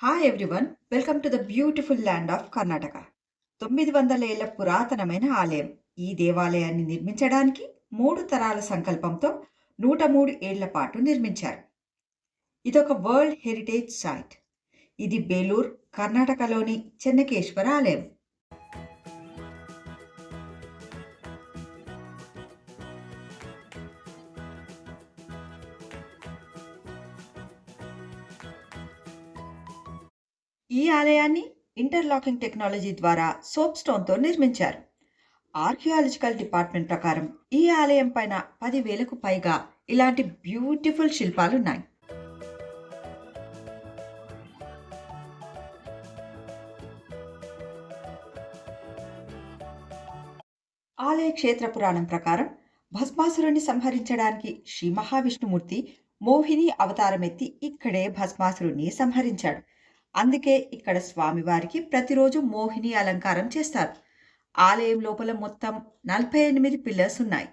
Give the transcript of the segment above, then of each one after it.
Hi everyone welcome to the beautiful land of Karnataka తొమ్మిది వందల ఏళ్ళ పురాతనమైన ఆలయం. ఈ దేవాలయాన్ని నిర్మించడానికి మూడు తరాల సంకల్పంతో నూట మూడు ఏళ్ళ పాటు నిర్మించారు. ఇదొక వరల్డ్ హెరిటేజ్ సైట్ ఇది బేలూర్ కర్ణాటకలోని చెన్నకేశ్వర ఆలయం. ఈ ఆలయాన్ని ఇంటర్లాకింగ్ టెక్నాలజీ ద్వారా సోప్ స్టోన్తో నిర్మించారు. ఆర్కియాలజికల్ డిపార్ట్మెంట్ ప్రకారం ఈ ఆలయం పైన పదివేలకు పైగా ఇలాంటి బ్యూటిఫుల్ శిల్పాలు ఉన్నాయి ఆలయ క్షేత్ర పురాణం ప్రకారం భస్మాసురుణ్ణి సంహరించడానికి శ్రీ మహావిష్ణుమూర్తి మోహిని అవతారమెత్తి ఇక్కడే భస్మాసురుణ్ణి సంహరించాడు. అందుకే ఇక్కడ స్వామివారికి ప్రతిరోజు మోహిని అలంకారం చేస్తారు. ఆలయం లోపల మొత్తం నలభై ఎనిమిది పిల్లర్స్ ఉన్నాయి.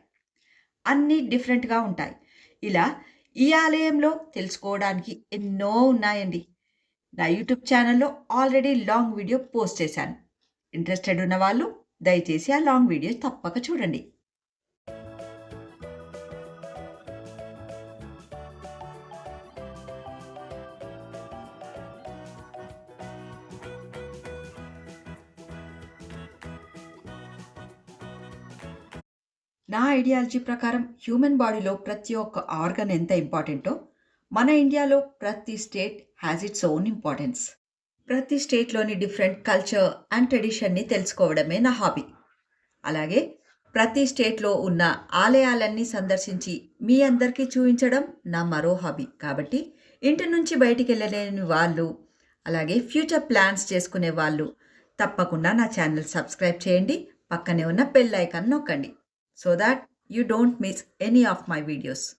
అన్నీ డిఫరెంట్గా ఉంటాయి. ఇలా ఈ ఆలయంలో తెలుసుకోవడానికి ఎన్నో ఉన్నాయండి. నా యూట్యూబ్ ఛానల్లో ఆల్రెడీ లాంగ్ వీడియో పోస్ట్ చేశాను. ఇంట్రెస్టెడ్ ఉన్న వాళ్ళు దయచేసి ఆ లాంగ్ వీడియో తప్పక చూడండి. నా ఐడియాలజీ ప్రకారం హ్యూమన్ బాడీలో ప్రతి ఒక్క ఆర్గన్ ఎంత ఇంపార్టెంటో మన ఇండియాలో ప్రతి state has its own importance ప్రతి స్టేట్లోని డిఫరెంట్ కల్చర్ అండ్ ట్రెడిషన్ని తెలుసుకోవడమే నా హాబీ. అలాగే ప్రతి స్టేట్లో ఉన్న ఆలయాలన్నీ సందర్శించి మీ అందరికీ చూపించడం నా మరో హాబీ. కాబట్టి ఇంటి నుంచి బయటికి వెళ్ళలేని వాళ్ళు అలాగే ఫ్యూచర్ ప్లాన్స్ చేసుకునే వాళ్ళు తప్పకుండా నా ఛానల్ సబ్స్క్రైబ్ చేయండి. పక్కనే ఉన్న బెల్ ఐకాన్ నొక్కండి. So that you don't miss any of my videos.